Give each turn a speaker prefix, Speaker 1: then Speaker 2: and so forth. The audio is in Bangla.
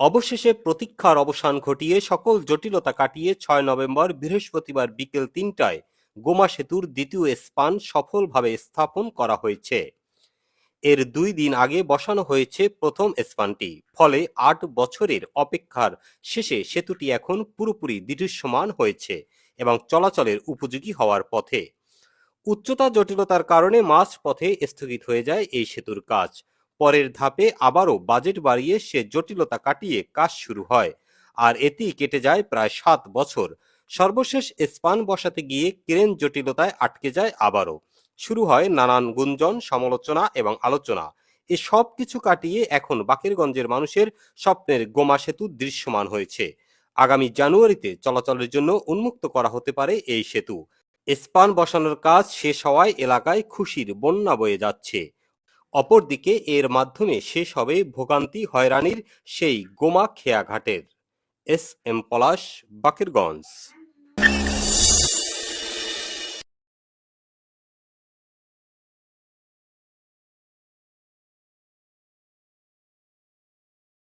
Speaker 1: অবশেষে প্রতীক্ষার অবসান ঘটিয়ে সকল জটিলতা কাটিয়ে ছয় নভেম্বর বৃহস্পতিবার বিকেল তিনটায় গোমা সেতুর দ্বিতীয় স্পান সফলভাবে স্থাপন করা হয়েছে। এর দুই দিন আগে বসানো হয়েছে প্রথম স্পানটি, ফলে আট বছরের অপেক্ষার শেষে সেতুটি এখন পুরোপুরি দৃশ্যমান হয়েছে এবং চলাচলের উপযোগী হওয়ার পথে। উচ্চতা জটিলতার কারণে মাঝ পথে স্থগিত হয়ে যায় এই সেতুর কাজ। পরের ধাপে আবারও বাজেট বাড়িয়ে সে জটিলতা কাটিয়ে কাজ শুরু হয়। আর এতেই কেটে যায় প্রায় সাত বছর। সর্বশেষ স্পান বসাতে গিয়ে ক্রেন জটিলতায় আটকে যায় আবারও। শুরু হয় নানান গুঞ্জন, সমালোচনা এবং আলোচনা। এ সব কিছু কাটিয়ে এখন বাকেরগঞ্জের মানুষের স্বপ্নের গোমা সেতু দৃশ্যমান হয়েছে। আগামী জানুয়ারিতে চলাচলের জন্য উন্মুক্ত করা হতে পারে এই সেতু। স্পান বসানোর কাজ শেষ হওয়ায় এলাকায় খুশির বন্যা বয়ে যাচ্ছে। অপরদিকে এর মাধ্যমে শেষ হবে ভোগান্তি হয়রানির সেই Goma খেয়াঘাটের। S M Palash Bakerganj.